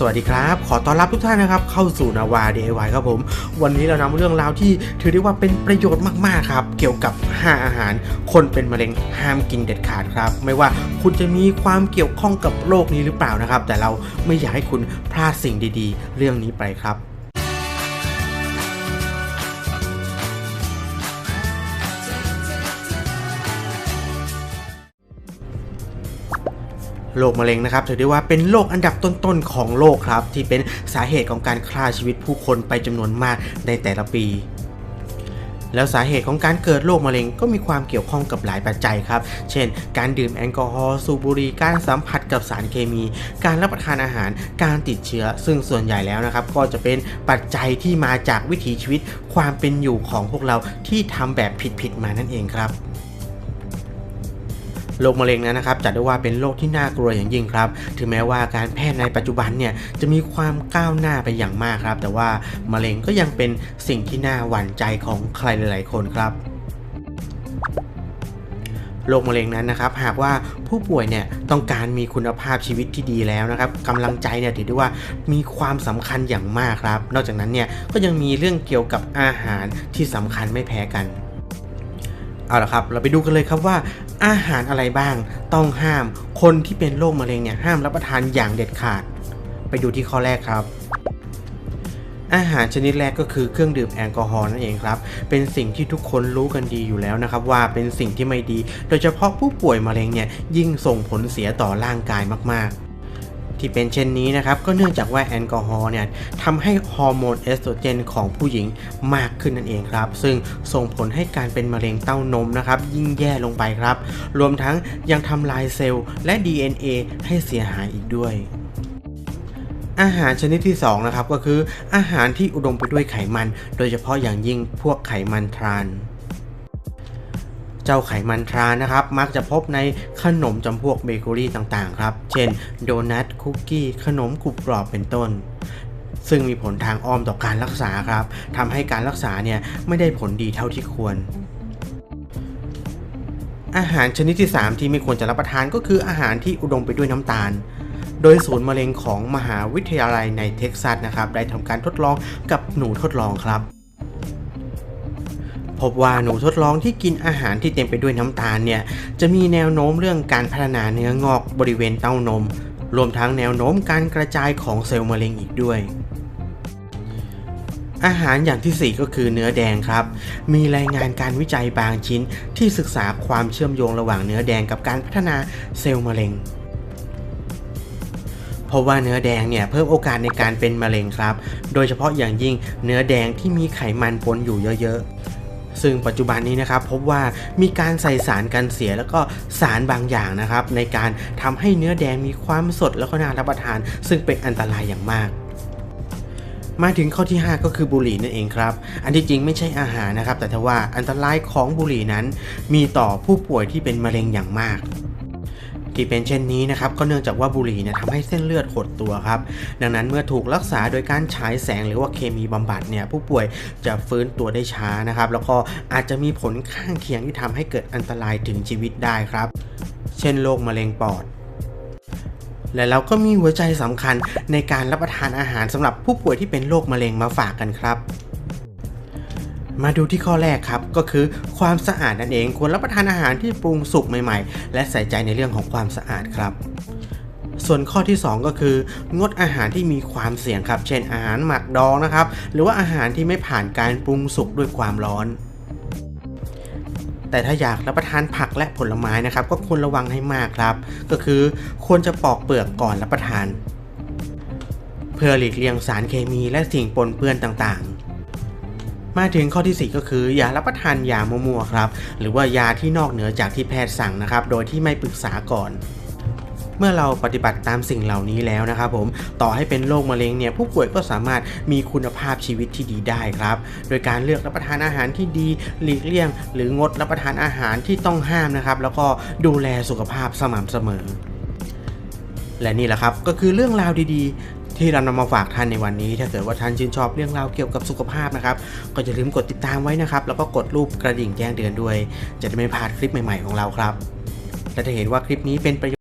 สวัสดีครับ ขอต้อนรับทุกท่านนะครับ เข้าสู่นาวา DIY ครับผม วันนี้เรานำเรื่องราวที่ถือได้ว่าเป็นประโยชน์มากๆครับ เกี่ยวกับ 5 อาหาร คนเป็นมะเร็งห้ามกินเด็ดขาดครับ ไม่ว่าคุณจะมีความเกี่ยวข้องกับโรคนี้หรือเปล่านะครับ แต่เราไม่อยากให้คุณพลาดสิ่งดีๆ เรื่องนี้ไปครับ โรคมะเร็งนะครับถือได้ว่าเป็นโรคอันดับต้นๆของโลกครับ ที่เป็นสาเหตุของการฆ่าชีวิตผู้คนไปจำนวนมากในแต่ละปีแล้วสาเหตุของการเกิดโรคมะเร็งก็มีความเกี่ยวข้องกับหลายปัจจัยครับ เช่น การดื่มแอลกอฮอล์สูบบุหรี่ การสัมผัสกับสารเคมี การรับประทานอาหาร การติดเชื้อ ซึ่งส่วนใหญ่แล้วนะครับ ก็จะเป็นปัจจัยที่มาจากวิถีชีวิต ความเป็นอยู่ของพวกเราที่ทำแบบผิดๆมานั่นเองครับ โรคมะเร็งนั้นนะครับจัดได้ว่าเป็นโรคที่น่ากลัวอย่างยิ่งครับ ถึงแม้ว่าการแพทย์ในปัจจุบันเนี่ยจะมีความก้าวหน้าไปอย่างมากครับ แต่ว่ามะเร็งก็ยังเป็นสิ่งที่น่าหวั่นใจของใครหลาย ๆ คนครับโรคมะเร็งนั้นนะครับหากว่าผู้ป่วยเนี่ยต้องการมีคุณภาพชีวิตที่ดีแล้วนะครับกำลังใจเนี่ยถือได้ว่ามีความสำคัญอย่างมากครับ นอกจากนั้นเนี่ยก็ยังมีเรื่องเกี่ยวกับอาหารที่สำคัญไม่แพ้กัน เอาละครับ เราไปดูกันเลยครับว่าอาหารอะไรบ้างต้องห้าม คนที่เป็นโรคมะเร็งเนี่ยห้ามรับประทานอย่างเด็ดขาด ไปดูที่ข้อแรกครับอาหารชนิดแรกก็คือเครื่องดื่มแอลกอฮอล์นั่นเองครับ เป็นสิ่งที่ทุกคนรู้กันดีอยู่แล้วนะครับว่าเป็นสิ่งที่ไม่ดี โดยเฉพาะผู้ป่วยมะเร็งเนี่ยยิ่งส่งผลเสียต่อร่างกายมากๆ ที่เป็นเช่นนี้นะครับก็เนื่องจากว่าแอลกอฮอล์เนี่ยทำให้ฮอร์โมนเอสโตรเจนของผู้หญิงมากขึ้นนั่นเองครับ ซึ่งส่งผลให้การเป็นมะเร็งเต้านมนะครับยิ่งแย่ลงไปครับ รวมทั้งยังทำลายเซลล์และ DNA ให้เสียหายอีกด้วยอาหารชนิดที่2นะครับก็คืออาหารที่อุดมไปด้วยไขมัน โดยเฉพาะอย่างยิ่งพวกไขมันทราน เจ้าไขมันทรานะครับ มักจะพบในขนมจำพวกเบเกอรี่ต่างๆ ครับ เช่น โดนัทคุกกี้ ขนมกรุบกรอบเป็นต้น ซึ่งมีผลทางอ้อมต่อการรักษาครับทำให้การรักษาเนี่ยไม่ได้ผลดีเท่าที่ควรอาหารชนิดที่ 3 ที่ไม่ควรจะรับประทานก็คืออาหารที่อุดมไปด้วยน้ำตาล โดยศูนย์มะเร็งของมหาวิทยาลัยในเท็กซัสนะครับ ได้ทำการทดลองกับหนูทดลองครับ พบว่าหนูทดลองที่กินอาหารที่เต็มไปด้วยน้ำตาลเนี่ยจะมีแนวโน้มเรื่องการพัฒนาเนื้องอกบริเวณเต้านม รวมทั้งแนวโน้มการกระจายของเซลล์มะเร็งอีกด้วยอาหารอย่างที่ 4 ก็คือเนื้อแดงครับ มีรายงานการวิจัยบางชิ้นที่ศึกษาความเชื่อมโยงระหว่างเนื้อแดงกับการพัฒนาเซลล์มะเร็ง เพราะว่าเนื้อแดงเนี่ยเพิ่มโอกาสในการเป็นมะเร็งครับ โดยเฉพาะอย่างยิ่งเนื้อแดงที่มีไขมันปนอยู่เยอะๆ ซึ่งปัจจุบันนี้นะครับพบว่ามีการใส่สารกันเสียแล้วก็สารบางอย่างนะครับในการทำให้เนื้อแดงมีความสดแล้วก็น่ารับประทาน ซึ่งเป็นอันตรายอย่างมากมาถึงข้อที่ 5 ก็คือบุหรี่นั่นเองครับ อันที่จริงไม่ใช่อาหารนะครับ แต่ทว่าอันตรายของบุหรี่นั้น มีต่อผู้ป่วยที่เป็นมะเร็งอย่างมาก ที่เป็นเช่นนี้นะครับก็เนื่องจากว่าบุหรี่เนี่ยทำให้เส้นเลือดหดตัวครับ ดังนั้นเมื่อถูกรักษาโดยการฉายแสงหรือว่าเคมีบำบัดเนี่ยผู้ป่วยจะฟื้นตัวได้ช้านะครับ แล้วก็อาจจะมีผลข้างเคียงที่ทำให้เกิดอันตรายถึงชีวิตได้ครับ เช่นโรคมะเร็งปอดและเราก็มีหัวใจสำคัญในการรับประทานอาหารสำหรับผู้ป่วยที่เป็นโรคมะเร็งมาฝากกันครับ มาดูที่ข้อแรกครับ ก็คือความสะอาดนั่นเองควรรับประทานอาหารที่ปรุงสุกใหม่ๆ และใส่ใจในเรื่องของความสะอาดครับส่วนข้อที่ 2 ก็คืองดอาหารที่มีความเสี่ยงครับ เช่นอาหารหมักดองนะครับ หรือว่าอาหารที่ไม่ผ่านการปรุงสุกด้วยความร้อน แต่ถ้าอยากรับประทานผักและผลไม้นะครับ ก็ควรระวังให้มากครับ ก็คือควรจะปอกเปลือกก่อนรับประทาน เพื่อหลีกเลี่ยงสารเคมีและสิ่งปนเปื้อนต่างๆ มาถึงข้อที่ 4 ก็คือ อย่ารับประทานยามั่วๆครับ หรือว่ายาที่นอกเหนือจากที่แพทย์สั่งนะครับ โดยที่ไม่ปรึกษาก่อนเมื่อเราปฏิบัติตามสิ่งเหล่านี้แล้วนะครับผมต่อให้เป็นโรคมะเร็งเนี่ยผู้ป่วยก็สามารถมีคุณภาพชีวิตที่ดีได้ครับ โดยการเลือกรับประทานอาหารที่ดีหลีกเลี่ยง หรืองดรับประทานอาหารที่ต้องห้ามนะครับ แล้วก็ดูแลสุขภาพสม่ำเสมอ และนี่แหละครับก็คือเรื่องราวดีๆ ที่เรานำมาฝากท่านในวันนี้ ถ้าเกิดว่าท่านชื่นชอบเรื่องราวเกี่ยวกับสุขภาพนะครับ ก็อย่าลืมกดติดตามไว้นะครับ แล้วก็กดรูปกระดิ่งแจ้งเตือนด้วย จะได้ไม่พลาดคลิปใหม่ๆของเราครับ และถ้าเห็นว่าคลิปนี้เป็นประโยชน์